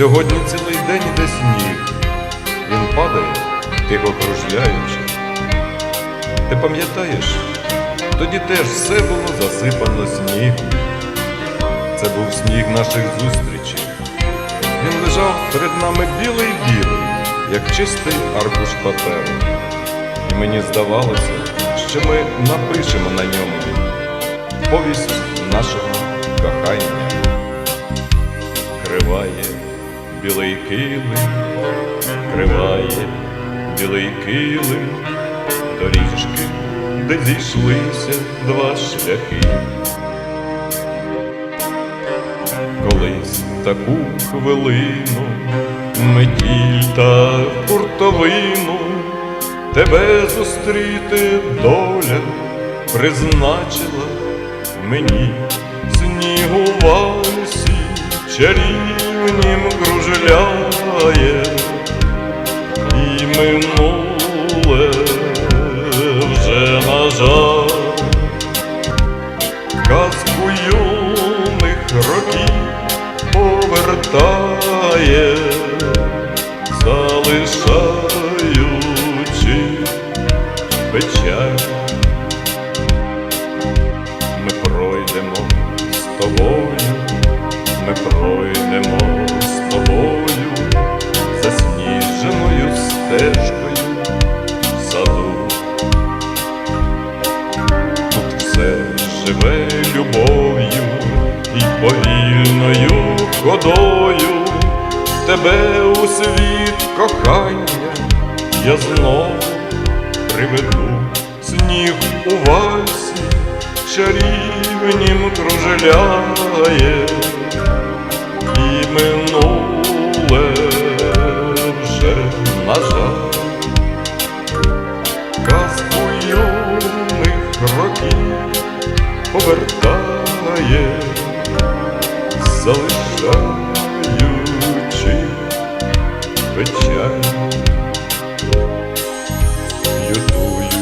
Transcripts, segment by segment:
Сьогодні цілий день іде сніг. Він падає, тихо кружляючи. Ти пам'ятаєш, тоді теж все було засипано снігом. Це був сніг наших зустрічей. Він лежав перед нами білий-білий, як чистий аркуш паперу. І мені здавалося, що ми напишемо на ньому повість нашого кохання. Криває білий килим, криває білий килим, доріжки, де зійшлися два шляхи. Колись таку хвилину метіль та куртовину тебе зустріти доля призначила мені. Снігу в вальсі чарівнім кружляє і минуле вже на жаль казку юних років повертає, залишаючи печаль. Ми пройдемо з тобою, пройдемо з тобою засніженою стежкою в саду. Тут все живе любов'ю і повільною ходою, тебе у світ кохання я знову приведу. Сніг у вальсі, чарівнім кружляє, повертає, залишаючи печаль, лютують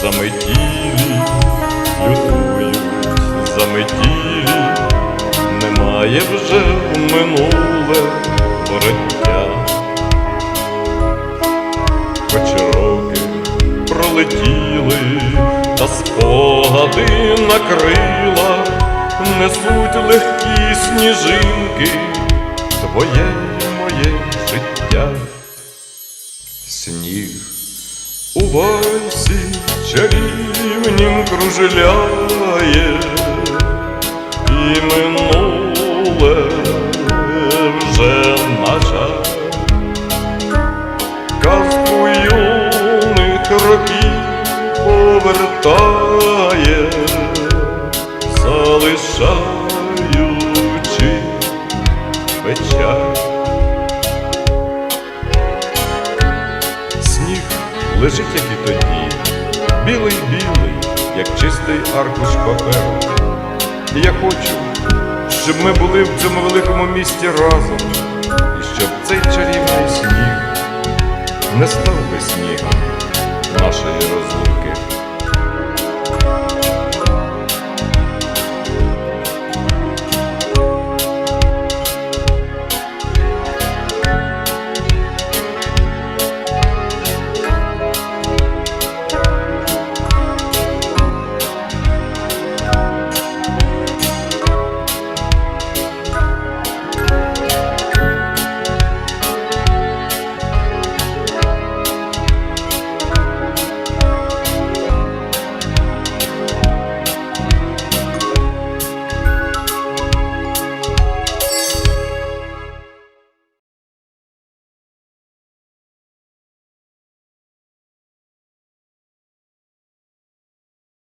заметілі, лютують заметілі, немає вже в минуле вороття. Хоч роки пролетіли, та спогади на крила несуть легкі сніжинки, твоє моє життя. Сніг у вальсі чарівнім кружляє, і минуле вже на жаль казку юних років повертає, залишаючи печаль. Сніг лежить, як і тоді, білий-білий, як чистий аркуш паперу. І я хочу, щоб ми були в цьому великому місті разом, і щоб цей чарівний сніг не став би снігом нашої розлуки.